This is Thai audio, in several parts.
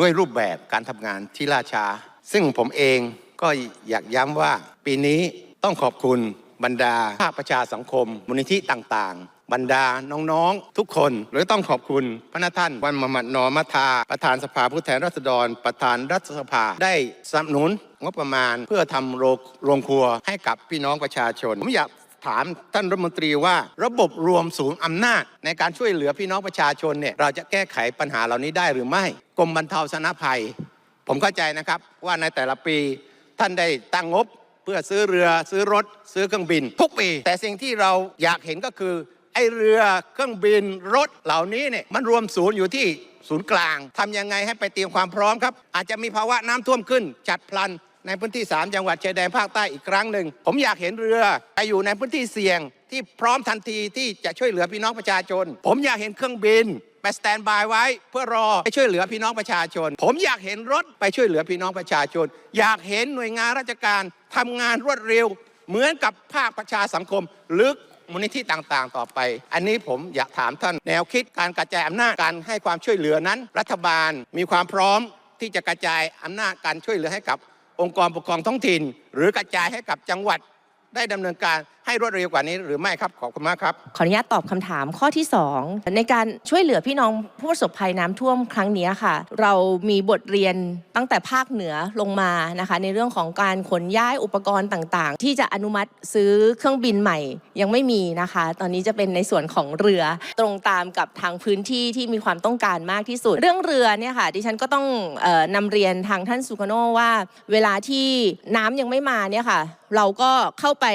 ด้วยรูปแบบการทำงานที่ล่าช้า ซึ่งผมเองก็อยากย้ำว่า ปีนี้ต้องขอบคุณบรรดาภาคประชาสังคม มูลนิธิต่างๆ บรรดาน้องๆ ทุกคน หรือต้องขอบคุณพระนท่าน วันมมัดนอมัทา ประธานสภาผู้แทนราษฎร ประธานรัฐสภาได้สนับสนุนงบประมาณเพื่อทำโรโรงครัวให้กับพี่น้องประชาชนผมอยาก ถามท่านรัฐมนตรีว่าระบบรวมศูนย์อำนาจ ในการช่วยเหลือพี่น้องประชาชนเนี่ยเราจะแก้ไขปัญหาเหล่านี้ได้หรือไม่กรมบรรเทาสาธารณภัย ผมเข้าใจนะครับว่าในแต่ละปีท่านได้ตั้งงบเพื่อซื้อเรือซื้อรถ ซื้อเครื่องบินทุกปีแต่สิ่งที่เราอยากเห็นก็คือไอ้เรือเครื่องบินรถเหล่านี้เนี่ยมันรวมศูนย์อยู่ที่ศูนย์กลางทำยังไงให้ไปเตรียมความพร้อมครับ อาจจะมีภาวะน้ำท่วมขึ้น จัดพลัน ในพื้นที่ 3 จังหวัดชายแดนภาคใต้อีกครั้งหนึ่ง ผมอยากเห็นเรือไปอยู่ในพื้นที่เสี่ยง ที่พร้อมทันทีที่จะช่วยเหลือพี่น้องประชาชน ผมอยากเห็นเครื่องบินไปสแตนบายไว้เพื่อรอไปช่วยเหลือพี่น้องประชาชน ผมอยากเห็นรถไปช่วยเหลือพี่น้องประชาชน อยากเห็นหน่วยงานราชการทำงานรวดเร็ว เหมือนกับภาคประชาสังคมหรือมูลนิธิต่างๆ ต่อไป อันนี้ผมอยากถามท่านแนวคิดการกระจายอำนาจการให้ความช่วยเหลือนั้น รัฐบาลมีความพร้อมที่จะกระจายอำนาจการช่วยเหลือให้กับ องค์กรปกครองท้องถิ่น หรือกระจายให้กับจังหวัดได้ดำเนินการ ให้รวดเร็วกว่านี้หรือไม่ครับขอบคุณมากครับ ขออนุญาตตอบคำถามข้อที่ 2 ในการช่วยเหลือพี่น้องผู้ประสบภัยน้ำท่วมครั้งนี้ค่ะ เรามีบทเรียนตั้งแต่ภาคเหนือลงมานะคะ ในเรื่องของการขนย้ายอุปกรณ์ต่างๆ ที่จะอนุมัติซื้อเครื่องบินใหม่ยังไม่มีนะคะ ตอนนี้จะเป็นในส่วนของเรือตรงตามกับทางพื้นที่ที่มีความต้องการมากที่สุด เรื่องเรือเนี่ยค่ะดิฉันก็ต้องออนำเรียนทางท่านสุกโนว่า เวลาที่น้ำยังไม่มาเนี่ยค่ะ เราก็เข้าไป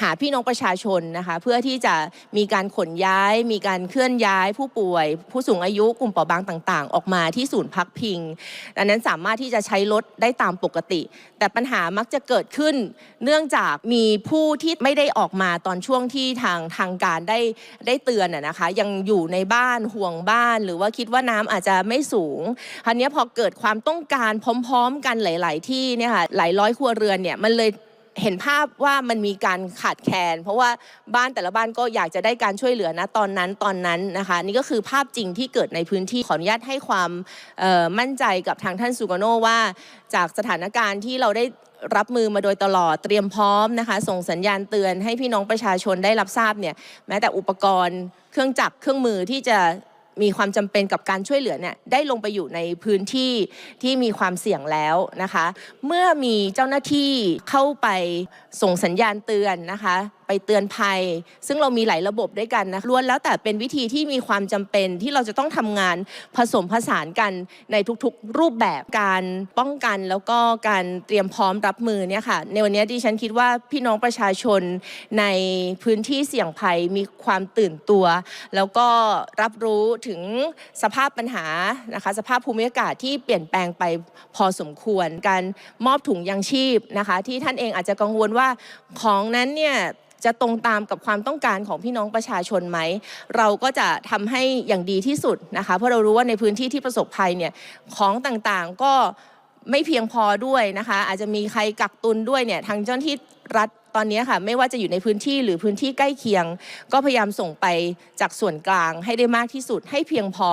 หาพี่น้องประชาชนนะคะ เพื่อที่จะมีการขนย้าย มีการเคลื่อนย้ายผู้ป่วย ผู้สูงอายุกลุ่มเปราะบางต่าง ๆ ออกมาที่ศูนย์พักพิง ดังนั้นสามารถที่จะใช้รถได้ตามปกติ แต่ปัญหามักจะเกิดขึ้น เนื่องจากมีผู้ที่ไม่ได้ออกมาตอนช่วงที่ทางทางการได้ได้เตือนนะคะ ยังอยู่ในบ้านห่วงบ้าน หรือว่าคิดว่าน้ำอาจจะไม่สูงคราวนี้พอเกิดความต้องการพร้อม ๆ กันหลาย ๆ ที่เนี่ยค่ะหลายร้อยครัวเรือนเนี่ยมันเลย เห็นภาพว่ามันมีการขาดแคลนเพราะว่าบ้านแต่ละบ้านก็อยากจะได้การช่วยเหลือนะตอนนั้นตอนนั้นนะคะ นี่ก็คือภาพจริงที่เกิดในพื้นที่ขออนุญาตให้ความมั่นใจกับทางท่านสุกโนว่า จากสถานการณ์ที่เราได้รับมือมาโดยตลอดเตรียมพร้อมนะคะ ส่งสัญญาณเตือนให้พี่น้องประชาชนได้รับทราบเนี่ยแม้แต่อุปกรณ์เครื่องจักรเครื่องมือที่จะ มีความจำเป็นกับการช่วยเหลือเนี่ยได้ลงไปอยู่ในพื้นที่ที่มีความเสี่ยงแล้วนะคะ เมื่อมีเจ้าหน้าที่เข้าไปส่งสัญญาณเตือนนะคะ ไปเตือนภัย ซึ่งเรามีหลายระบบด้วยกันนะล้วนแล้วแต่เป็นวิธีที่มีความจำเป็นที่เราจะต้องทำงานผสมผสานกันในทุกๆ รูปแบบการป้องกันแล้วก็การเตรียมพร้อมรับมือเนี่ยค่ะในวันนี้ดิฉันคิดว่าพี่น้องประชาชนในพื้นที่เสี่ยงภัยมีความตื่นตัว แล้วก็รับรู้ถึงสภาพปัญหานะคะสภาพภูมิอากาศที่เปลี่ยนแปลงไปพอสมควรการมอบถุงยางชีพนะคะ ที่ท่านเองอาจจะกังวลว่าของนั้นเนี่ยจะตรงตามกับความต้องการของพี่น้องประชาชนไหม เราก็จะทำให้อย่างดีที่สุดนะคะเพราะเรารู้ว่าในพื้นที่ที่ประสบภัยเนี่ยของต่างๆก็ไม่เพียงพอด้วยนะคะ อาจจะมีใครกักตุนด้วยเนี่ยทางเจ้าหน้าที่รัฐตอนนี้ค่ะไม่ว่าจะอยู่ในพื้นที่หรือพื้นที่ใกล้เคียง ก็พยายามส่งไปจากส่วนกลางให้ได้มากที่สุดให้เพียงพอ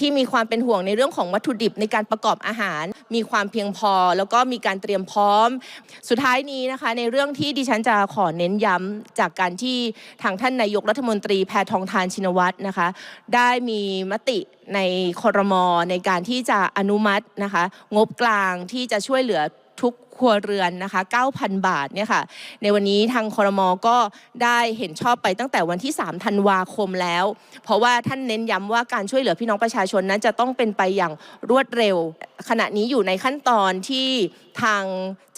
ที่มีความเป็นห่วงในเรื่องของวัตถุดิบในการประกอบอาหาร มีความเพียงพอ แล้วก็มีการเตรียมพร้อม สุดท้ายนี้นะคะ ในเรื่องที่ดิฉันจะขอเน้นย้ำจากการที่ทางท่านนายกรัฐมนตรีแพทองทานชินวัตรนะคะ ได้มีมติในคอรมอในการที่จะอนุมัตินะคะ งบกลางที่จะช่วยเหลือทุก ครัวเรือนนะคะ 9,000 บาทเนี่ยค่ะ ในวันนี้ทางคอรมอก็ได้เห็นชอบไปตั้งแต่วันที่ 3 ธันวาคมแล้ว เพราะว่าท่านเน้นย้ำว่าการช่วยเหลือพี่น้องประชาชนนั้นจะต้องเป็นไปอย่างรวดเร็ว ขณะนี้อยู่ในขั้นตอนที่ทาง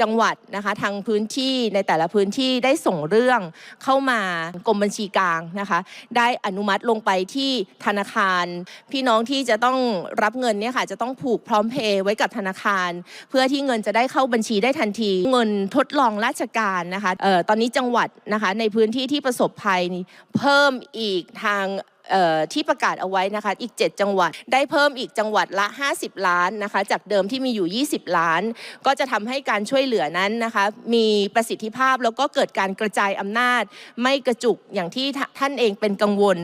จังหวัดนะคะทางพื้นที่ในแต่ละพื้นที่ได้ส่งเรื่องเข้ามากรมบัญชีกลางนะคะได้อนุมัติลงไปที่ธนาคาร พี่น้องที่จะต้องรับเงินเนี่ยค่ะจะต้องผูกพร้อมเพย์ไว้กับธนาคาร เพื่อที่เงินจะได้เข้าบัญชีได้ทันที เงินทดลองราชการนะคะออตอนนี้จังหวัดนะคะในพื้นที่ที่ประสบภัยนี่เพิ่มอีกทางที่ประกาศเอาไว้นะคะอีก 7 จังหวัด ได้เพิ่มอีกจังหวัดละ 50 ล้านนะคะจากเดิมที่มีอยู่ 20 ล้าน ก็จะทำให้การช่วยเหลือนั้นนะคะมีประสิทธิภาพแล้วก็เกิดการกระจายอำนาจ ไม่กระจุกอย่างที่ท่านเองเป็นกังวล